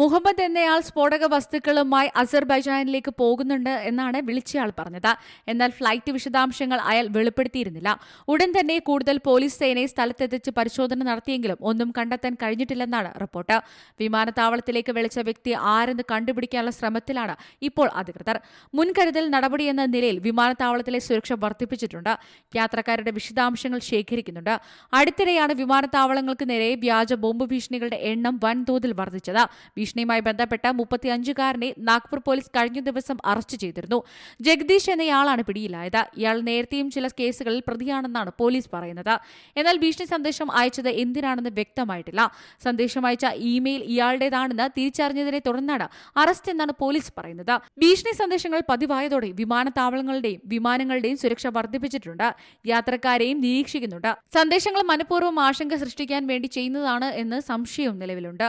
മുഹമ്മദ് എന്നയാൾ സ്ഫോടക വസ്തുക്കളുമായി അസർബൈജാനിലേക്ക് പോകുന്നുണ്ട് എന്നാണ് വിളിച്ചയാൾ പറഞ്ഞത്. എന്നാൽ ഫ്ലൈറ്റ് വിശദാംശങ്ങൾ അയാൾ വെളിപ്പെടുത്തിയിരുന്നില്ല. ഉടൻ തന്നെ കൂടുതൽ പോലീസ് സേനയെ സ്ഥലത്തെത്തിച്ച് പരിശോധന നടത്തിയെങ്കിലും ഒന്നും കണ്ടെത്താൻ കഴിഞ്ഞിട്ടില്ലെന്നാണ് റിപ്പോർട്ട്. വിമാനത്താവളത്തിലേക്ക് വിളിച്ച വ്യക്തി ആരെന്ന് കണ്ടുപിടിക്കാനുള്ള ശ്രമത്തിലാണ് ഇപ്പോൾ അധികൃതർ. മുൻകരുതൽ നടപടിയെന്ന നിലയിൽ വിമാനത്താവളത്തിലെ സുരക്ഷ വർദ്ധിപ്പിച്ചിട്ടുണ്ട്. യാത്രക്കാരുടെ വിശദാംശങ്ങൾ ശേഖരിക്കുന്നുണ്ട്. അടുത്തിടെയാണ് വിമാനത്താവളങ്ങൾക്ക് നേരെ വ്യാജ ബോംബ് ഭീഷണികളുടെ എണ്ണം വൻതോതിൽ വർദ്ധിച്ചത്. ഭീഷണിയുമായി ബന്ധപ്പെട്ട മുപ്പത്തിയഞ്ചുകാരനെ നാഗ്പൂർ പോലീസ് കഴിഞ്ഞ ദിവസം അറസ്റ്റ് ചെയ്തിരുന്നു. ജഗദീഷ് എന്നയാളാണ് പിടിയിലായത്. ഇയാൾ നേരത്തെയും ചില കേസുകളിൽ പ്രതിയാണെന്നാണ് പോലീസ് പറയുന്നത്. എന്നാൽ ഭീഷണി സന്ദേശം അയച്ചത് എന്തിനാണെന്ന് വ്യക്തമായിട്ടില്ല. സന്ദേശം അയച്ച ഇമെയിൽ ഇയാളുടേതാണെന്ന് തിരിച്ചറിഞ്ഞതിനെ തുടർന്നാണ് അറസ്റ്റ് എന്നാണ് പോലീസ് പറയുന്നത്. ഭീഷണി സന്ദേശങ്ങൾ പതിവായതോടെ വിമാനത്താവളങ്ങളുടെയും വിമാനങ്ങളുടെയും സുരക്ഷ വർദ്ധിപ്പിച്ചിട്ടുണ്ട്. യാത്രക്കാരെയും നിരീക്ഷിക്കുന്നുണ്ട്. സന്ദേശങ്ങൾ മനഃപൂർവം ആശങ്ക സൃഷ്ടിക്കാൻ വേണ്ടി ചെയ്യുന്നതാണ് എന്ന് സംശയവും നിലവിലുണ്ട്.